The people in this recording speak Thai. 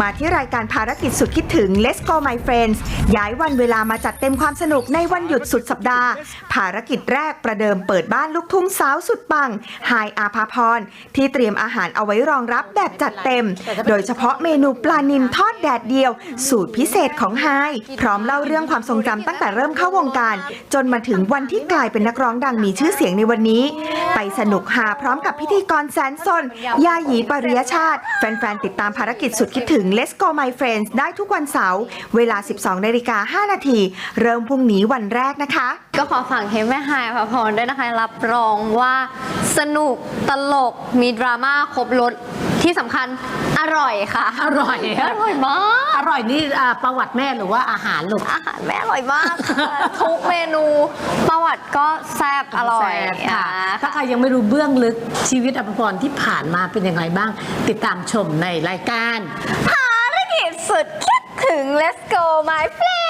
มาที่รายการภารกิจสุดคิดถึง Let's Go My Friends ย้ายวันเวลามาจัดเต็มความสนุกในวันหยุดสุดสัปดาห์ ภารกิจแรกประเดิมเปิดบ้านลูกทุ่งสาวสุดปังไฮอาภาพรที่เตรียมอาหารเอาไว้รองรับแบบจัดเต็ม โดยเฉพาะเมนูปลานิลทอดแดดเดียว สูตรพิเศษของไฮพร้อมเล่าเรื่องความทรงจำตั้งแต่เริ่มเข้าวงการ จนมาถึงวันที่กลายเป็นนักร้องดังมีชื่อเสียงในวันนี้ ไปสนุกหาพร้อมกับพิธีกรแสนสนยาหยีปริยชาติ แฟนๆติดตามภารกิจสุดคิดถึง Let's Go My Friends ได้ทุกวันเสาร์เวลา 12นาฬิกา5นาที เริ่มพรุ่งนี้วันแรกนะคะ ก็ขอฝากเฮมแม่ฮายพะพรด้วยนะคะ รับรองว่าสนุกตลกมีดราม่าครบรถ ที่สำคัญอร่อยค่ะ อร่อย อร่อยมาก อร่อยนี่อ่าประวัติแม่หรือว่าอาหารลูก อาหารแม่อร่อยมากค่ะทุกเมนูประวัติก็แซ่บอร่อยแซ่บค่ะ อ่า ถ้าใครยังไม่รู้เบื้องลึกชีวิตอภพรที่ผ่านมาเป็นยังไงบ้าง ติดตามชมในรายการ ภารกิจสุดคิดถึง Let's go my friend